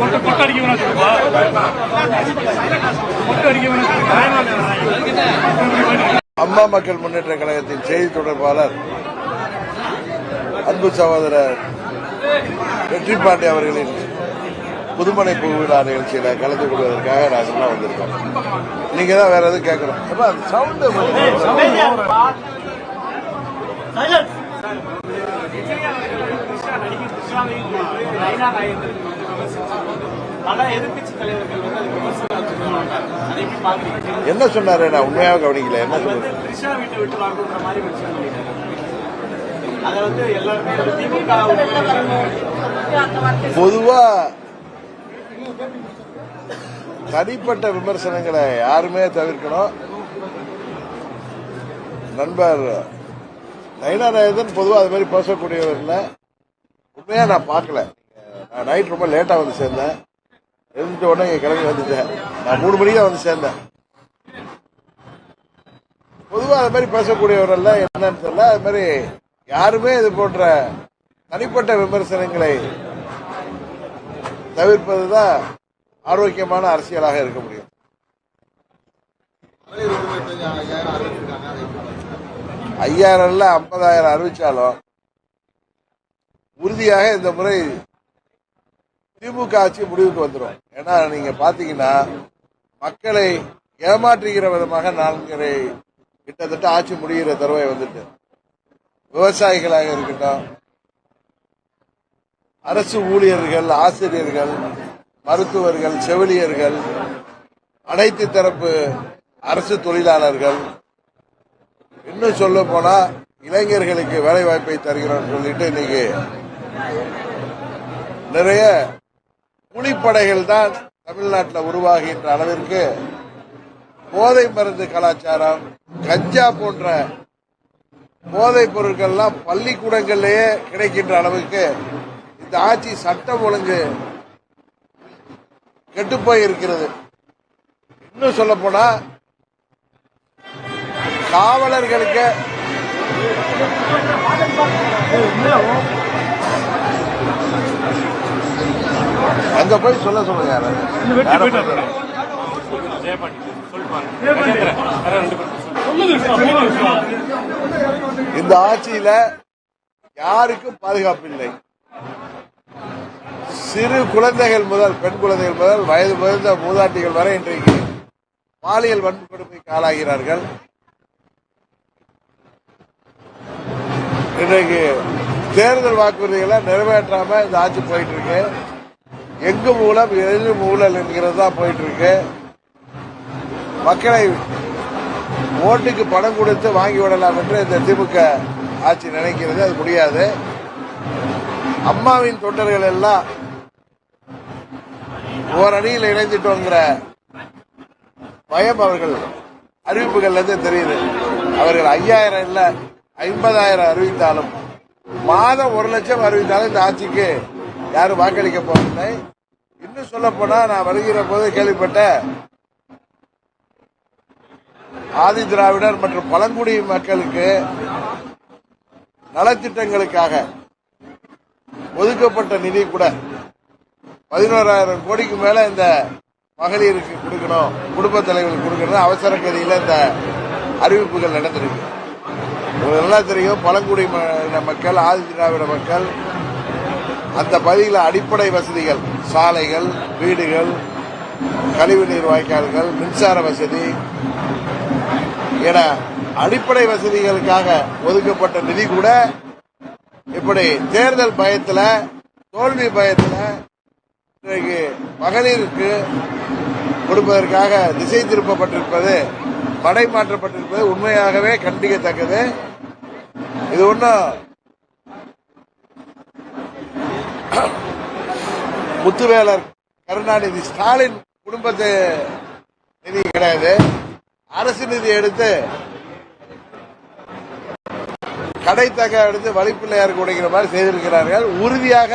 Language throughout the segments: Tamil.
கொட்டை கொட்டை அடிக்க வேணா சொல்லுப்பா கொட்டை அடிக்க வேணா அம்மா மக்கள் முன்னேற்ற கழகத்தின் செய்தி தொடர்பாளர் அன்பு சகோதரர் வெற்றி பாண்டி அவர்களின் புதுமனை பூவிழா நிகழ்ச்சியில கலந்து கொள்வதற்காக நாங்கள்லாம் வந்திருக்கோம் நீங்க தான் வேற எதுவும் சவுண்டு பல எதிர்க்கட்சி தலைவர்கள் வந்து அதுக்கு விமர்சனம் வச்சிருக்காங்க அதை எப்படி பாக்குறீங்க என்ன சொன்னாரு? நான் உண்மையாக கவனிக்கல. என்ன சொன்னாரு? த்ரிஷா வீட்டை விட்டு வாங்குற மாதிரி விஷயம் பண்ணிட்டாங்க அதை வந்து எல்லாருமே வந்து திமுக பொதுவா தனிப்பட்ட விமர்சனங்களை யாருமே தவிர்க்கணும். நண்பர் நயனாராயதன் பொதுவா அது மாதிரி பேசக்கூடியவர் இல்ல. உண்மையா நான் பார்க்கல. நான் நைட் ரொம்ப லேட்டாக வந்து சேர்ந்தேன். எழுந்துட்ட உடனே இங்கே கிளம்பி வந்துட்டேன். நான் மூணு மணிக்கு தான் வந்து சேர்ந்தேன். பொதுவாக அது மாதிரி பேசக்கூடியவரெல்லாம் என்னன்னு தெரியல. அது மாதிரி யாருமே இது போன்ற தனிப்பட்ட விமர்சனங்களை தவிர்ப்பது தான் ஆரோக்கியமான அரசியலாக இருக்க முடியும். ஐயாயிரம்ல ஐம்பதாயிரம் அறிவிச்சாலும் உறுதியாக இந்த முறை திமுக ஆட்சி முடிவுக்கு வந்துடும் ஏன்னா நீங்க பாத்தீங்கன்னா மக்களை ஏமாற்றுகிற விதமாக நான்கரை கிட்டத்தட்ட ஆட்சி முடிகிற தருவாய் வந்துட்டு. விவசாயிகளாக இருக்கட்டும் அரசு ஊழியர்கள் ஆசிரியர்கள் மருத்துவர்கள் செவிலியர்கள் அனைத்து தரப்பு அரசு தொழிலாளர்கள் இன்னும் சொல்ல போனா இளைஞர்களுக்கு வேலை வாய்ப்பை தருகிறோம் சொல்லிட்டு இன்னைக்கு நிறைய புலிப்படைகள் தான் தமிழ்நாட்டில் உருவாகின்ற அளவிற்கு போதை மருந்து கலாச்சாரம் கஞ்சா போன்ற போதைப் பொருட்கள்லாம் பள்ளிக்கூடங்கள்லேயே கிடைக்கின்ற அளவுக்கு இந்த ஆட்சி சட்டம் ஒழுங்கு கெட்டுப்போய் இருக்கிறது இன்னும் சொல்ல போனா காவலர்களுக்கு அங்க போய் சொல்ல சொல்லுங்க இந்த ஆட்சியில யாருக்கும் பாதுகாப்பு இல்லை. சிறு குழந்தைகள் முதல் பெண் குழந்தைகள் முதல் வயது முதிர்ந்த மூதாட்டிகள் வரை இன்றைக்கு பாலியல் வன்கொடுமைக்கு ஆளாகிறார்கள். இன்றைக்கு தேர்தல் வாக்குறுதிகளை நிறைவேற்றாம இந்த ஆட்சி போயிட்டு இருக்கு. எங்கு மூலம் எது ஊழல் என்கிறது தான் போயிட்டு இருக்கு மக்களை ஓட்டுக்கு பணம் கொடுத்து வாங்கி விடலாம் என்று இந்த திமுக ஆட்சி நினைக்கிறது. அது முடியாது. அம்மாவின் தொண்டர்கள் எல்லாம் ஓரணியில் இணைஞ்சிட்டோங்கிற பயம் அவர்கள் அறிவிப்புகள்ல இருந்து தெரியுது. அவர்கள் ஐயாயிரம் இல்ல ஐம்பதாயிரம் அறிவித்தாலும் மாதம் ஒரு லட்சம் அறிவித்தாலும் இந்த ஆட்சிக்கு யாரும் வாக்களிக்க போவதில்லை. இன்னும் சொல்ல போனா நான் வருகிற போது கேள்விப்பட்ட ஆதி திராவிடர் மற்றும் பழங்குடி மக்களுக்கு நலத்திட்டங்களுக்காக ஒதுக்கப்பட்ட நிதி கூட பதினோராயிரம் கோடிக்கு மேல இந்த மகளிருக்கு கொடுக்கணும் குடும்ப தலைவர்களுக்கு கொடுக்கணும் அவசர கதியில இந்த அறிவிப்புகள் நடந்திருக்கு. உங்களுக்கு நல்லா தெரியும் பழங்குடி மக்கள் ஆதி திராவிட மக்கள் அந்த பகுதியில் அடிப்படை வசதிகள் சாலைகள் வீடுகள் கழிவுநீர் வாய்க்கால்கள் மின்சார வசதி என அடிப்படை வசதிகளுக்காக ஒதுக்கப்பட்ட நிதி கூட இப்படி தேர்தல் பயத்தில் தோல்வி பயத்தில் இன்றைக்கு மகளிருக்கு கொடுப்பதற்காக திசை திருப்பப்பட்டிருப்பது படை மாற்றப்பட்டிருப்பது உண்மையாகவே கண்டிக்கத்தக்கது. இது ஒன்றும் முத்துவேலர் கருணாநிதி ஸ்டாலின் குடும்பத்து நிதி கிடையாது. அரசு நிதி எடுத்து கடைத்தக எடுத்து வழிப்பிள்ளையாருக்கு உடைக்கிற மாதிரி செய்திருக்கிறார்கள். உறுதியாக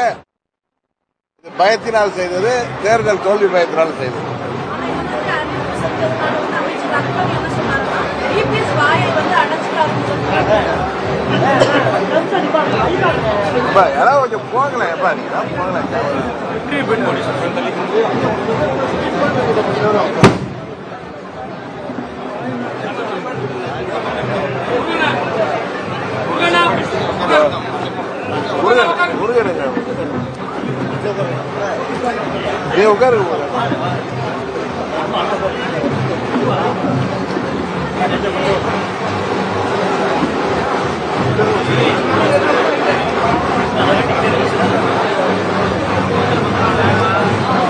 பயத்தினால் செய்தது தேர்தல் தோல்வி பயத்தினால் செய்தது. வாயை வந்து எப்பா, யாராவது கொஞ்சம் போங்களேன் எப்பா நீங்க தான் போங்களேன் இப்படியே போயிட்டு போலீஸ் கொஞ்சம் தள்ளி முருகன் முருகனுங்க நீ உட்காருங்க முருகன்.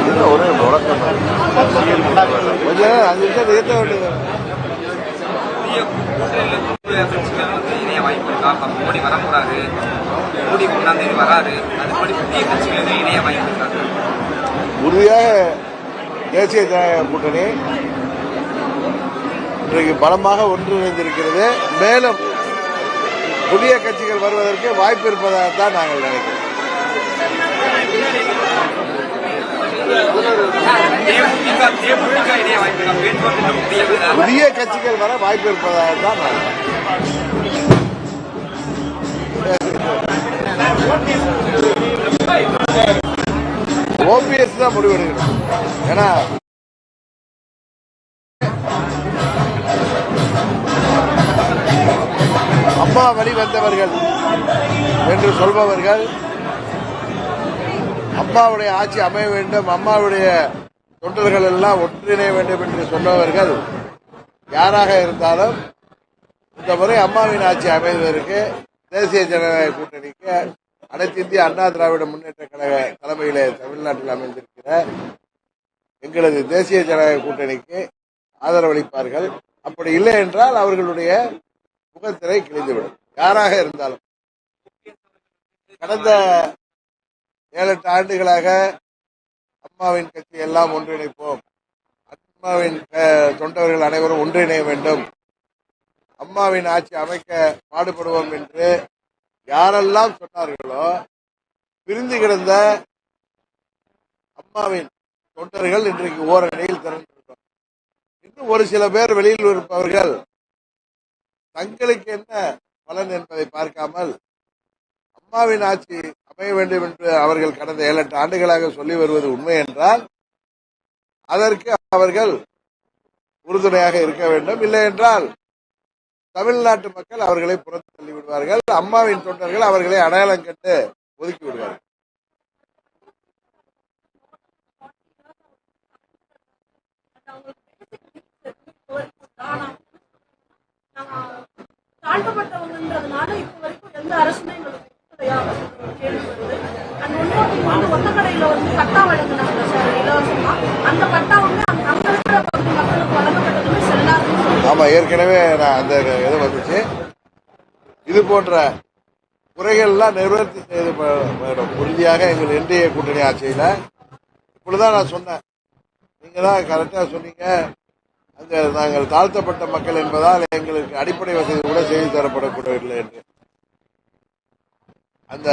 என்ன ஒரே முழக்கம் கொஞ்சம் அஞ்சு நிமிஷம் நிறுத்த வேண்டியது புதிய கூட்டணியில் கூடுதல் கட்சிகள் வந்து இணைய வாய்ப்பு இருக்கா அப்ப மோடி வர போறாரு மோடி ஒன்றாம் தேதி வராரு அதுபடி புதிய கட்சிகள் வந்து இணைய வாய்ப்பு இருக்கா உறுதியாக தேசிய ஜனநாயக கூட்டணி இன்றைக்கு பலமாக ஒன்றிணைந்திருக்கிறது. மேலும் புதிய கட்சிகள் வருவதற்கு வாய்ப்பு இருப்பதாக தான் நாங்கள் நினைக்கிறோம். புதிய கட்சிகள் வர வாய்ப்பு இருப்பதாக தான் நாங்கள் ஓபிஎஸ் தான் முடிவெடுக்கணும் ஏன்னா அம்மா வழி வந்தவர்கள் என்று சொல்பவர்கள் அம்மாவுடைய ஆட்சி அமைய வேண்டும் அம்மாவுடைய தொண்டர்கள் எல்லாம் ஒன்றிணைய வேண்டும் என்று சொன்னவர்கள் யாராக இருந்தாலும் இந்த முறை அம்மாவின் ஆட்சி அமைவதற்கு தேசிய ஜனநாயக கூட்டணிக்கு அனைத்து இந்திய அண்ணா திராவிட முன்னேற்ற கழக தலைமையிலே தமிழ்நாட்டில் அமைந்திருக்கிற எங்களது தேசிய ஜனநாயக கூட்டணிக்கு ஆதரவளிப்பார்கள். அப்படி இல்லை என்றால் அவர்களுடைய முகத்திரை கிழிந்துவிடும். யாராக இருந்தாலும். கடந்த ஏழு எட்டு ஆண்டுகளாக அம்மாவின் கட்சி எல்லாம் ஒன்றிணைப்போம். அம்மாவின் தொண்டவர்கள் அனைவரும் ஒன்றிணைய வேண்டும். அம்மாவின் ஆட்சி அமைக்க பாடுபடுவோம் என்று யாரெல்லாம் சொன்னார்களோ பிரிந்து கிடந்த அம்மாவின் தொண்டர்கள் இன்றைக்கு ஓரணியில் திரண்டிருக்கிறோம் இன்னும் ஒரு சில பேர் வெளியில் இருப்பவர்கள் தங்களுக்கு என்ன பலன் என்பதை பார்க்காமல் அம்மாவின் ஆட்சி அமைய வேண்டும் என்று அவர்கள் கடந்த ஏழு எட்டு ஆண்டுகளாக சொல்லி வருவது உண்மை என்றால் அதற்கு அவர்கள் உறுதுணையாக இருக்க வேண்டும். இல்லை என்றால் தமிழ்நாட்டு மக்கள் அவர்களை புறத்து தள்ளி விடுவார்கள். அம்மாவின் தொண்டர்கள் அவர்களை அடையாளம் கண்டு ஒதுக்கி விடுவார்கள் தாழ்த்தப்பட்டவங்கன்றதுனால இப்ப வரைக்கும் எந்த அரசுமே எங்களுக்கு கொடுக்கலையா அப்படின்ற ஒரு கேள்வி வருது அண்ட் இன்னொரு வந்து ஒத்தக்கடையில வந்து பட்டா வழங்கினாங்க சார் இலவசமா அந்த பட்டா வந்து அங்க அங்க இருக்கிற பகுதி மக்களுக்கு வழங்கப்பட்டதுமே செல்லாதுன்னு சொல்லி ஆமா ஏற்கனவே நான் அந்த இது வந்துச்சு. இது போன்ற குறைகள்லாம் நிவர்த்தி செய்து உறுதியாக எங்கள் என்டிஏ கூட்டணி ஆட்சியில். இப்படிதான் நான் சொன்னேன். நீங்கள் தான் கரெக்டா சொன்னீங்க. அங்கே நாங்கள் தாழ்த்தப்பட்ட மக்கள் என்பதால் எங்களுக்கு அடிப்படை வசதி கூட செய்து தரப்படக்கூடவில்லை என்று. அந்த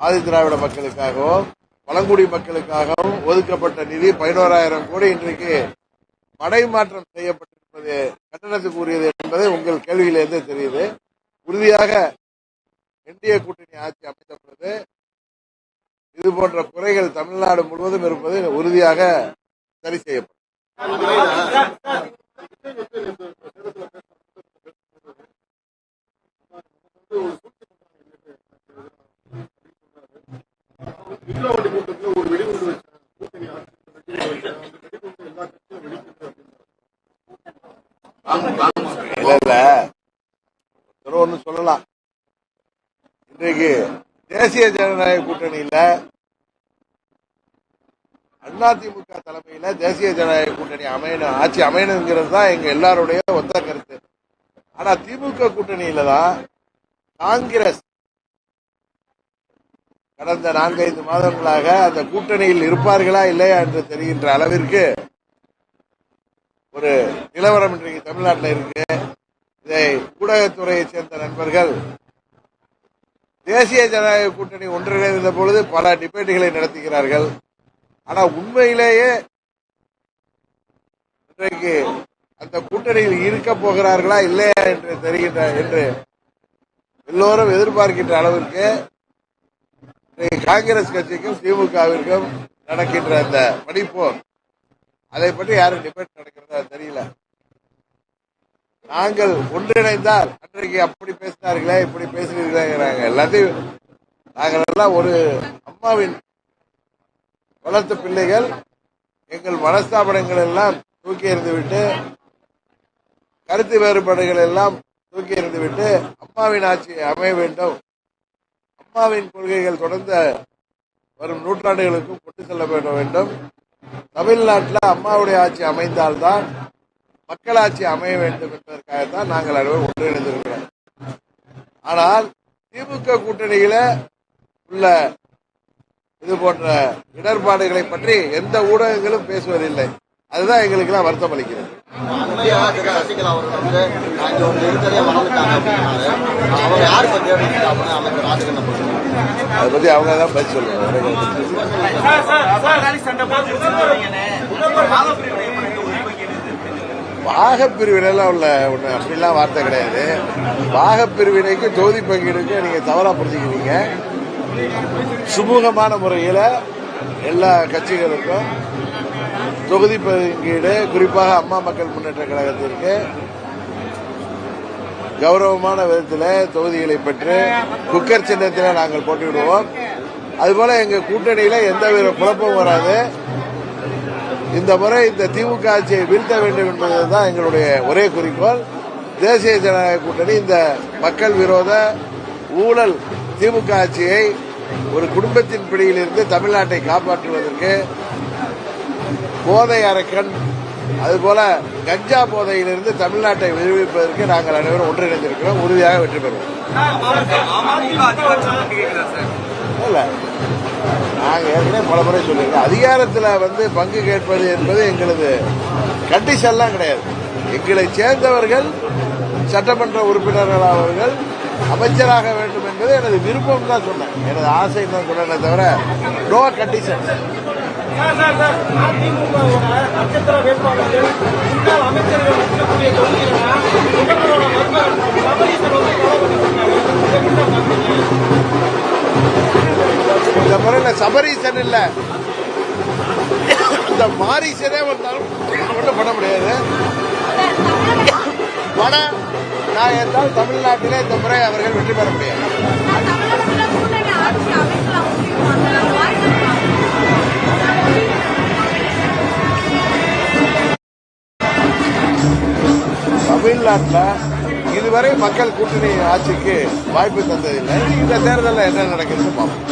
ஆதிதிராவிட மக்களுக்காகவும் பழங்குடி மக்களுக்காகவும் ஒதுக்கப்பட்ட நிதி பதினோராயிரம் கோடி இன்றைக்கு மடைமாற்றம் செய்யப்பட்டிருப்பது கட்டணத்துக்கு உரியது என்பது உங்கள் கேள்வியிலிருந்து தெரியுது. உறுதியாக என்டிஏ கூட்டணி ஆட்சி அமைத்த பிறகு இது போன்ற குறைகள் தமிழ்நாடு முழுவதும் இருப்பது உறுதியாக சரி செய்யப்படும். இல்ல இல்ல. ஒன்னு சொல்லலாம். இன்றைக்கு தேசிய ஜனநாயக கூட்டணியில அதிமுக தலைமையில தேசிய ஜனநாயக கூட்டணி அமையணும் ஆட்சி அமையணுங்கிறது தான் எங்க எல்லாருடைய ஒத்த கருத்து. ஆனா திமுக கூட்டணியில தான் காங்கிரஸ் கடந்த நான்கைந்து மாதங்களாக அந்த கூட்டணியில் இருப்பார்களா இல்லையா என்று தெரிகின்ற அளவிற்கு ஒரு நிலவரம் இன்றைக்கு தமிழ்நாட்டில் இருக்கு. இதை ஊடகத்துறையைச் சேர்ந்த நண்பர்கள் தேசிய ஜனநாயக கூட்டணி ஒன்றிணைந்த பொழுது பல டிபேட்டுகளை நடத்துகிறார்கள். ஆனா உண்மையிலேயே இன்றைக்கு அந்த கூட்டணியில் இருக்க போகிறார்களா இல்லையா என்று தெரிகின்ற என்று எல்லோரும் எதிர்பார்க்கின்ற அளவிற்கு காங்கிரஸ் கட்சிக்கும் திமுகவிற்கும் நடக்கின்ற அந்த படிப்போர் அதை பற்றி யாரும் டிபேட் நடக்கிறதா தெரியல. நாங்கள் ஒன்றிணைந்தால் அன்றைக்கு அப்படி பேசினார்களே இப்படி பேசினீர்களேங்கிறாங்க. எல்லாத்தையும் நாங்கள் எல்லாம் ஒரு அம்மாவின் வளர்த்த பிள்ளைகள் எங்கள் மனஸ்தாபனங்கள் எல்லாம் தூக்கி எறிந்துவிட்டு கருத்து வேறுபாடுகள் எல்லாம் தூக்கி எறிந்துவிட்டு அம்மாவின் ஆட்சி அமைய வேண்டும். அம்மாவின் கொள்கைகள் தொடர்ந்த வரும் நூற்றாண்டுகளுக்கும் கொண்டு செல்ல வேண்டும் வேண்டும். தமிழ்நாட்டில் அம்மாவுடைய ஆட்சி அமைந்தால்தான் மக்களாட்சி அமைய வேண்டும் என்பதற்காகத்தான் நாங்கள் அனைவரும் ஒன்றிணைந்திருக்கிறோம். ஆனால் திமுக கூட்டணியில உள்ள இது போன்ற இடர்பாடுகளை பற்றி எந்த ஊடகங்களும் பேசுவதில்லை. அதுதான் எங்களுக்கெல்லாம் வருத்தம் அளிக்கிறது அதை பத்தி அவங்க தான் பதில் சொல்லுவாங்க பாகப்பிரிவினைலாம் உள்ள ஒண்ணு அப்படிலாம் வார்த்தை கிடையாது. பாகப்பிரிவினைக்கு தொகுதி பங்கீடுக்கு நீங்க தவறா புரிஞ்சுக்கிறீங்க. சுமூகமான முறையில் எல்லா கட்சிகளுக்கும் தொகுதி பங்கீடு குறிப்பாக அம்மா மக்கள் முன்னேற்ற கழகத்திற்கு கௌரவமான விதத்தில் தொகுதிகளை பெற்று குக்கர் சின்னத்தில் நாங்கள் போட்டியிடுவோம். அதுபோல கூட்டணியில் எந்த எந்தவித குழப்பமும் வராது. இந்த முறை இந்த திமுக ஆட்சியை வீழ்த்த வேண்டும் என்பதுதான் எங்களுடைய ஒரே குறிக்கோள். தேசிய ஜனநாயக கூட்டணி இந்த மக்கள் விரோத ஊழல் திமுக ஆட்சியை ஒரு குடும்பத்தின் பிடியிலிருந்து தமிழ்நாட்டை காப்பாற்றுவதற்கு போதை அரக்கன் அதுபோல கஞ்சா போதையிலிருந்து தமிழ்நாட்டை விடுவிப்பதற்கு நாங்கள் அனைவரும் ஒன்றிணைந்திருக்கிறோம். உறுதியாக வெற்றி பெறுவோம். இல்லை நாங்கள் ஏற்கனவே பல முறை சொல்லியிருக்கோம். அதிகாரத்தில் வந்து பங்கு கேட்பது என்பது எங்களது கண்டிஷன்லாம் கிடையாது. எங்களை சேர்ந்தவர்கள் சட்டமன்ற உறுப்பினர்கள் அவர்கள் அமைச்சராக வேண்டும் என்பது எனது விருப்பம் தான் சொன்னேன். எனது ஆசை தான் சொன்னேனே தவிர நோ கண்டிஷன் அதிமுகவோட நட்சத்திர வேட்பாளர்கள் முன்னாள் அமைச்சர்கள் இருக்கக்கூடிய தொகுதிகளா முதல்வரோட மருமகன் சபரீசன் வந்து கொலை பண்ணிருக்காரு எப்படி சார் பாக்குறீங்க இந்த முறையில் சபரீசன் இல்லை. இந்த மாரிசனே வந்தாலும் ஒன்றும் பண்ண முடியாது. பண நாயத்தால் தமிழ்நாட்டிலே இந்த முறை அவர்கள் வெற்றி பெற முடியாது. தமிழ்நாட்டில் இதுவரை மக்கள் கூட்டணி ஆட்சிக்கு வாய்ப்பு தந்ததில்லை. இந்த தேர்தலில் என்ன நடக்குதுன்னு பார்ப்போம்.